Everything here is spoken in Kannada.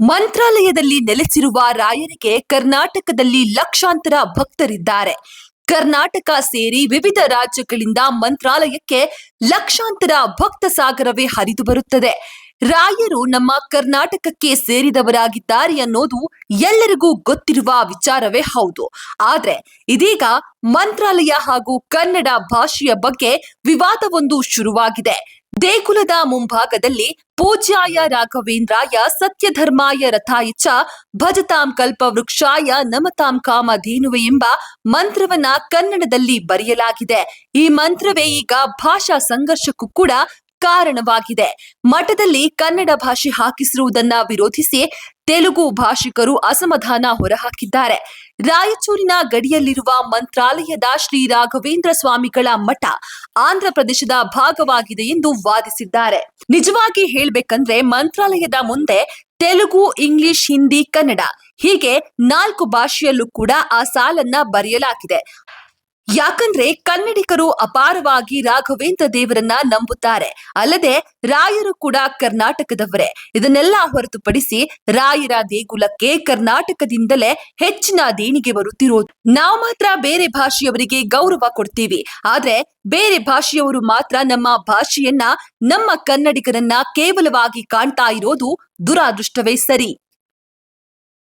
ಮಂತ್ರಾಲಯದಲ್ಲಿ ನೆಲೆಸಿರುವ ರಾಯರಿಗೆ ಕರ್ನಾಟಕದಲ್ಲಿ ಲಕ್ಷಾಂತರ ಭಕ್ತರಿದ್ದಾರೆ. ಕರ್ನಾಟಕ ಸೇರಿ ವಿವಿಧ ರಾಜ್ಯಗಳಿಂದ ಮಂತ್ರಾಲಯಕ್ಕೆ ಲಕ್ಷಾಂತರ ಭಕ್ತ ಸಾಗರವೇ ಹರಿದು ಬರುತ್ತದೆ. ರಾಯರು ನಮ್ಮ ಕರ್ನಾಟಕಕ್ಕೆ ಸೇರಿದವರಾಗಿದ್ದಾರೆ ಅನ್ನೋದು ಎಲ್ಲರಿಗೂ ಗೊತ್ತಿರುವ ವಿಚಾರವೇ ಹೌದು. ಆದ್ರೆ ಇದೀಗ ಮಂತ್ರಾಲಯ ಹಾಗೂ ಕನ್ನಡ ಭಾಷೆಯ ಬಗ್ಗೆ ವಿವಾದವೊಂದು ಶುರುವಾಗಿದೆ. ದೇಗುಲದ ಮುಂಭಾಗದಲ್ಲಿ ಪೂಜ್ಯಾಯ ರಾಘವೇಂದ್ರಾಯ ಸತ್ಯಧರ್ಮಾಯ ರಥಾಯ ಚ ಭಜತಾಂ ಕಲ್ಪ ವೃಕ್ಷಾಯ ನಮತಾಂ ಕಾಮಧೇನುವೆ ಎಂಬ ಮಂತ್ರವನ್ನ ಕನ್ನಡದಲ್ಲಿ ಬರೆಯಲಾಗಿದೆ. ಈ ಮಂತ್ರವೇ ಈಗ ಭಾಷಾ ಸಂಘರ್ಷಕ್ಕೂ ಕೂಡ ಕಾರಣವಾಗಿದೆ. ಮಠದಲ್ಲಿ ಕನ್ನಡ ಭಾಷೆ ಹಾಕಿಸಿರುವುದನ್ನ ವಿರೋಧಿಸಿ ತೆಲುಗು ಭಾಷಿಕರು ಅಸಮಾಧಾನ ಹೊರಹಾಕಿದ್ದಾರೆ. ರಾಯಚೂರಿನ ಗಡಿಯಲ್ಲಿರುವ ಮಂತ್ರಾಲಯದ ಶ್ರೀ ರಾಘವೇಂದ್ರ ಸ್ವಾಮಿಗಳ ಮಠ ಆಂಧ್ರ ಪ್ರದೇಶದ ಭಾಗವಾಗಿದೆ ಎಂದು ವಾದಿಸಿದ್ದಾರೆ. ನಿಜವಾಗಿ ಹೇಳಬೇಕಂದ್ರೆ ಮಂತ್ರಾಲಯದ ಮುಂದೆ ತೆಲುಗು, ಇಂಗ್ಲಿಷ್, ಹಿಂದಿ, ಕನ್ನಡ ಹೀಗೆ ನಾಲ್ಕು ಭಾಷೆಯಲ್ಲೂ ಕೂಡ ಆ ಸಾಲನ್ನ ಬರೆಯಲಾಗಿದೆ. ಯಾಕಂದ್ರೆ ಕನ್ನಡಿಗರು ಅಪಾರವಾಗಿ ರಾಘವೇಂದ್ರ ದೇವರನ್ನ ನಂಬುತ್ತಾರೆ. ಅಲ್ಲದೆ ರಾಯರು ಕೂಡ ಕರ್ನಾಟಕದವರೇ. ಇದನ್ನೆಲ್ಲ ಹೊರತುಪಡಿಸಿ ರಾಯರ ದೇಗುಲಕ್ಕೆ ಕರ್ನಾಟಕದಿಂದಲೇ ಹೆಚ್ಚಿನ ದೇಣಿಗೆ ಬರುತ್ತಿರೋದು. ನಾವು ಮಾತ್ರ ಬೇರೆ ಭಾಷೆಯವರಿಗೆ ಗೌರವ ಕೊಡ್ತೀವಿ. ಆದ್ರೆ ಬೇರೆ ಭಾಷೆಯವರು ಮಾತ್ರ ನಮ್ಮ ಭಾಷೆಯನ್ನ ನಮ್ಮ ಕನ್ನಡಿಗರನ್ನ ಕೇವಲವಾಗಿ ಕಾಣ್ತಾ ಇರೋದು ದುರಾದೃಷ್ಟವೇ ಸರಿ.